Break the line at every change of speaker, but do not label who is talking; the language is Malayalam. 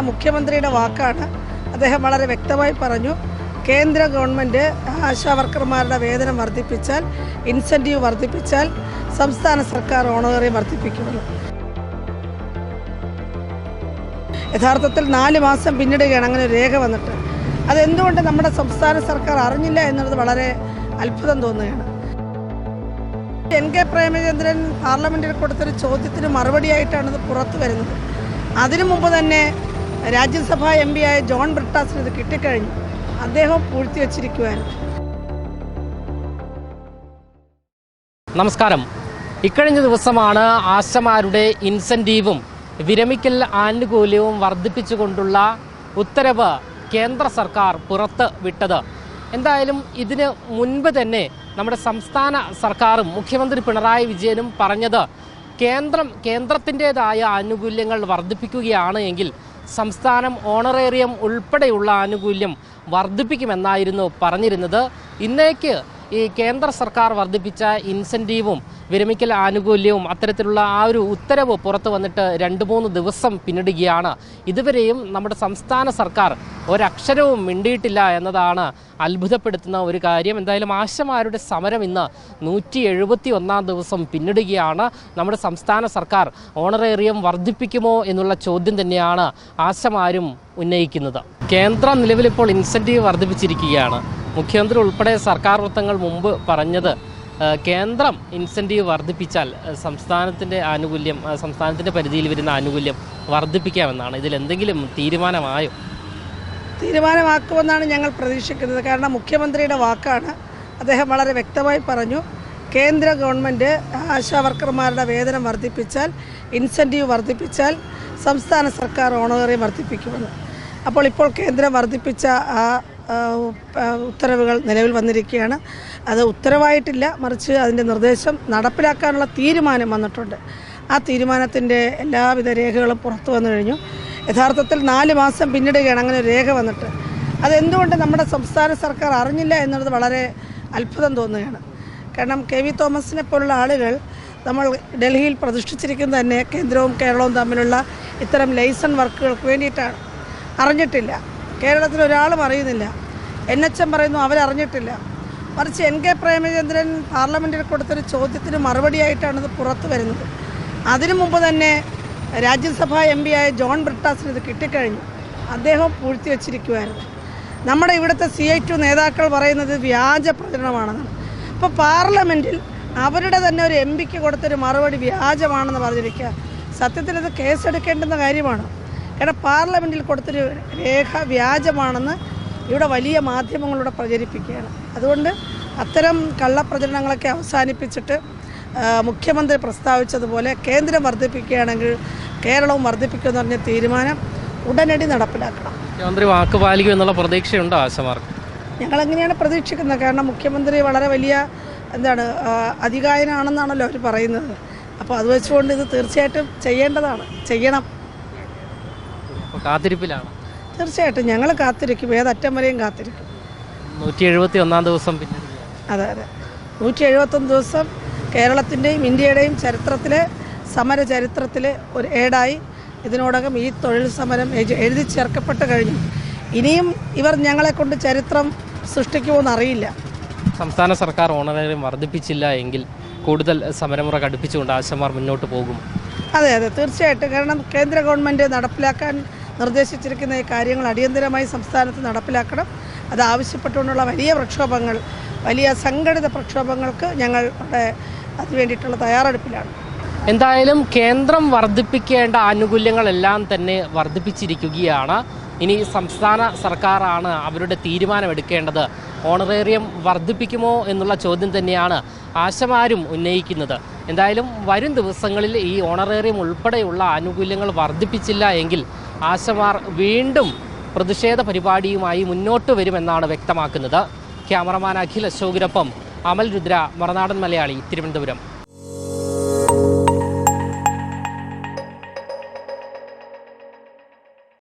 മുഖ്യമന്ത്രിയുടെ വാക്കാണ്. അദ്ദേഹം വളരെ വ്യക്തമായി പറഞ്ഞു കേന്ദ്ര ഗവൺമെന്റ് ആശാ വർക്കർമാരുടെ വേതനം വർദ്ധിപ്പിച്ചാൽ ഇൻസെന്റീവ് വർദ്ധിപ്പിച്ചാൽ സംസ്ഥാന സർക്കാർ ഓണറി വർദ്ധിപ്പിക്കുമെന്ന് യഥാർത്ഥത്തിൽ നാല് മാസം പിന്നിടുകയാണ് അങ്ങനെ ഒരു രേഖ വന്നിട്ട്. അതെന്തുകൊണ്ട് നമ്മുടെ സംസ്ഥാന സർക്കാർ അറിഞ്ഞില്ല എന്നുള്ളത് വളരെ അത്ഭുതം തോന്നുകയാണ്. എൻ. കെ. പ്രേമചന്ദ്രൻ പാർലമെന്റിൽ കൊടുത്തൊരു ചോദ്യത്തിന് മറുപടിയായിട്ടാണ് ഇത് പുറത്തു വരുന്നത്. അതിനു മുമ്പ് തന്നെ രാജ്യസഭാ എം പി ആയ ജോൺ ബ്രിട്ടാസിന് ഇത് കിട്ടിക്കഴിഞ്ഞു. അദ്ദേഹം പൂഴ്ത്തി
നമസ്കാരം. ഇക്കഴിഞ്ഞ ദിവസമാണ് ആശമാരുടെ ഇൻസെന്റീവും വിരമിക്കൽ ആനുകൂല്യവും വർദ്ധിപ്പിച്ചുകൊണ്ടുള്ള ഉത്തരവ് കേന്ദ്ര സർക്കാർ പുറത്ത് വിട്ടത്. എന്തായാലും ഇതിന് മുൻപ് തന്നെ നമ്മുടെ സംസ്ഥാന സർക്കാരും മുഖ്യമന്ത്രി പിണറായി വിജയനും പറഞ്ഞത് കേന്ദ്രം കേന്ദ്രത്തിന്റെതായ ആനുകൂല്യങ്ങൾ വർദ്ധിപ്പിക്കുകയാണ് എങ്കിൽ സംസ്ഥാനം ഓണറേറിയം ഉൾപ്പെടെയുള്ള ആനുകൂല്യം വർദ്ധിപ്പിക്കുമെന്നായിരുന്നു പറഞ്ഞിരുന്നത്. ഇന്നേക്ക് ഈ കേന്ദ്ര സർക്കാർ വർദ്ധിപ്പിച്ച ഇൻസെന്റീവും വിരമിക്കൽ ആനുകൂല്യവും അത്തരത്തിലുള്ള ആ ഒരു ഉത്തരവ് പുറത്തു വന്നിട്ട് രണ്ട് മൂന്ന് ദിവസം പിന്നിടുകയാണ്. ഇതുവരെയും നമ്മുടെ സംസ്ഥാന സർക്കാർ ഒരക്ഷരവും മിണ്ടിയിട്ടില്ല എന്നതാണ് അത്ഭുതപ്പെടുത്തുന്ന ഒരു കാര്യം. എന്തായാലും ആശമാരുടെ സമരം ഇന്ന് നൂറ്റി എഴുപത്തി ഒന്നാം ദിവസം പിന്നിടുകയാണ്. നമ്മുടെ സംസ്ഥാന സർക്കാർ ഓണറേറിയം വർദ്ധിപ്പിക്കുമോ എന്നുള്ള ചോദ്യം തന്നെയാണ് ആശമാരും ഉന്നയിക്കുന്നത്. കേന്ദ്രം നിലവിലിപ്പോൾ ഇൻസെന്റീവ് വർദ്ധിപ്പിച്ചിരിക്കുകയാണ്. മുഖ്യമന്ത്രി ഉൾപ്പെടെ സർക്കാർ വൃത്തങ്ങൾ മുമ്പ് പറഞ്ഞത് കേന്ദ്രം ഇൻസെന്റീവ് വർദ്ധിപ്പിച്ചാൽ സംസ്ഥാനത്തിന്റെ ആനുകൂല്യം സംസ്ഥാനത്തിന്റെ പരിധിയിൽ വരുന്ന ആനുകൂല്യം വർദ്ധിപ്പിക്കാമെന്നാണ്. ഇതിൽ എന്തെങ്കിലും തീരുമാനമായോ?
തീരുമാനമാക്കുമെന്നാണ് ഞങ്ങൾ പ്രതീക്ഷിക്കുന്നത്. കാരണം മുഖ്യമന്ത്രിയുടെ വാക്കാണ് അദ്ദേഹം വളരെ വ്യക്തമായി പറഞ്ഞു. കേന്ദ്ര ഗവൺമെന്റ് ആശാ വർക്കർമാരുടെ വേതനം വർദ്ധിപ്പിച്ചാൽ ഇൻസെന്റീവ് വർദ്ധിപ്പിച്ചാൽ സംസ്ഥാന സർക്കാർ ഓണറേറിയം വർദ്ധിപ്പിക്കുമെന്ന്. അപ്പോൾ ഇപ്പോൾ കേന്ദ്രം വർദ്ധിപ്പിച്ച ആ, ഉത്തരവുകൾ നിലവിൽ വന്നിരിക്കുകയാണ്. അത് ഉത്തരവായിട്ടില്ല. മറിച്ച് അതിന്റെ നിർദ്ദേശം നടപ്പിലാക്കാനുള്ള തീരുമാനം വന്നിട്ടുണ്ട്. ആ തീരുമാനത്തിന്റെ എല്ലാവിധ രേഖകളും പുറത്തു വന്നു കഴിഞ്ഞു. യഥാർത്ഥത്തിൽ നാല് മാസം പിന്നിടുകയാണ്. അങ്ങനെ ഒരു രേഖ വന്നിട്ട്. അതെന്തുകൊണ്ട് നമ്മുടെ സംസ്ഥാന സർക്കാർ അറിഞ്ഞില്ല എന്നുള്ളത് വളരെ അത്ഭുതം തോന്നുകയാണ്. കാരണം കെ വി തോമസിനെ പോലുള്ള ആളുകൾ നമ്മൾ ഡൽഹിയിൽ പ്രതിഷ്ഠിച്ചിരിക്കുന്നത് തന്നെ കേന്ദ്രവും കേരളവും തമ്മിലുള്ള ഇത്തരം ലൈസൺ വർക്കുകൾക്ക് വേണ്ടിയിട്ടാണ്. അറിഞ്ഞിട്ടില്ല. കേരളത്തിൽ ഒരാളും അറിയുന്നില്ല. എൻ എച്ച് എം പറയുന്നു അവരറിഞ്ഞിട്ടില്ല. മറിച്ച് എൻ കെ പ്രേമചന്ദ്രൻ പാർലമെന്റിൽ കൊടുത്തൊരു ചോദ്യത്തിന് മറുപടിയായിട്ടാണ് ഇത് പുറത്തു വരുന്നത്. അതിനു മുമ്പ് തന്നെ രാജ്യസഭാ എം പി ആയ ജോൺ ബ്രിട്ടാസിന് ഇത് കിട്ടിക്കഴിഞ്ഞു. അദ്ദേഹം പൂഴ്ത്തി വച്ചിരിക്കുമായിരുന്നു നമ്മുടെ ഇവിടുത്തെ സി ഐ ടു നേതാക്കൾ പറയുന്നത് വ്യാജ പ്രചരണമാണെന്നാണ്. അപ്പോൾ പാർലമെന്റിൽ അവരുടെ തന്നെ ഒരു എം പിക്ക് കൊടുത്തൊരു മറുപടി വ്യാജമാണെന്ന് പറഞ്ഞിരിക്കുക. സത്യത്തിൽ ഇത് കേസെടുക്കേണ്ടുന്ന കാര്യമാണ്? കാരണം പാർലമെന്റിൽ കൊടുത്തൊരു രേഖ വ്യാജമാണെന്ന് ഇവിടെ വലിയ മാധ്യമങ്ങളിലൂടെ പ്രചരിപ്പിക്കുകയാണ്. അതുകൊണ്ട് അത്തരം കള്ളപ്രചരണങ്ങളൊക്കെ അവസാനിപ്പിച്ചിട്ട് മുഖ്യമന്ത്രി പ്രസ്താവിച്ചതുപോലെ കേന്ദ്രം വർദ്ധിപ്പിക്കുകയാണെങ്കിൽ കേരളവും വർദ്ധിപ്പിക്കുമെന്ന് പറഞ്ഞ തീരുമാനം ഉടനടി നടപ്പിലാക്കണം.
മുഖ്യമന്ത്രി വാക്ക് പാലിക്കും എന്നുള്ള പ്രതീക്ഷയുണ്ടോ ആശമാർക്ക്
ഞങ്ങളെങ്ങനെയാണ് പ്രതീക്ഷിക്കുന്നത്? കാരണം മുഖ്യമന്ത്രി വളരെ വലിയ എന്താണ് അധികാരനാണെന്നാണല്ലോ അധികായനാണെന്നാണല്ലോ അവർ പറയുന്നത്. അപ്പോൾ അത് വെച്ചുകൊണ്ട് ഇത് തീർച്ചയായിട്ടും ചെയ്യേണ്ടതാണ്. ചെയ്യണം.
അപ്പോൾ കാത്തിരിപ്പിലാണ്.
തീർച്ചയായിട്ടും ഞങ്ങൾ കാത്തിരിക്കും. ഏതറ്റം വരെയും കാത്തിരിക്കും.
നൂറ്റി എഴുപത്തി ഒന്നാം ദിവസം പിന്നെ
അതെ അതെ. നൂറ്റി എഴുപത്തൊന്ന് ദിവസം കേരളത്തിന്റെയും ഇന്ത്യയുടെയും ചരിത്രത്തിലെ സമര ചരിത്രത്തിലെ ഒരു ഏടായി ഇതിനോടകം ഈ തൊഴിൽ സമരം എഴുതി ചേർക്കപ്പെട്ട് കഴിഞ്ഞു. ഇനിയും ഇവർ ഞങ്ങളെ കൊണ്ട് ചരിത്രം സൃഷ്ടിക്കുമോ അറിയില്ല.
സംസ്ഥാന സർക്കാർ ഓണറേറിയം വർദ്ധിപ്പിച്ചില്ല എങ്കിൽ കൂടുതൽ സമരമുറ കടുപ്പിച്ചുകൊണ്ട് ആശമാർ മുന്നോട്ട് പോകും.
അതെ അതെ. തീർച്ചയായിട്ടും. കാരണം കേന്ദ്ര ഗവൺമെന്റ് നടപ്പിലാക്കാൻ നിർദ്ദേശിച്ചിരിക്കുന്ന ഈ കാര്യങ്ങൾ അടിയന്തരമായി സംസ്ഥാനത്ത് നടപ്പിലാക്കണം. അത് ആവശ്യപ്പെട്ടുകൊണ്ടുള്ള വലിയ പ്രക്ഷോഭങ്ങൾ വലിയ സംഘടിത പ്രക്ഷോഭങ്ങൾക്ക് ഞങ്ങൾ ഇവിടെ അതിനുവേണ്ടിയിട്ടുള്ള തയ്യാറെടുപ്പിലാണ്.
എന്തായാലും കേന്ദ്രം വർദ്ധിപ്പിക്കേണ്ട ആനുകൂല്യങ്ങളെല്ലാം തന്നെ വർദ്ധിപ്പിച്ചിരിക്കുകയാണ്. ഇനി സംസ്ഥാന സർക്കാരാണ് അവരുടെ തീരുമാനമെടുക്കേണ്ടത്. ഓണറേറിയം വർദ്ധിപ്പിക്കുമോ എന്നുള്ള ചോദ്യം തന്നെയാണ് ആശമാരും ഉന്നയിക്കുന്നത്. എന്തായാലും വരും ദിവസങ്ങളിൽ ഈ ഓണറേറിയം ഉൾപ്പെടെയുള്ള ആനുകൂല്യങ്ങൾ വർദ്ധിപ്പിച്ചില്ല എങ്കിൽ ആശമാർ വീണ്ടും പ്രതിഷേധ പരിപാടിയുമായി മുന്നോട്ട് വരുമെന്നാണ് വ്യക്തമാക്കുന്നത്. ക്യാമറമാൻ അഖിൽ അശോകിനൊപ്പം അമൽ രുദ്ര മറനാടൻ മലയാളി തിരുവനന്തപുരം.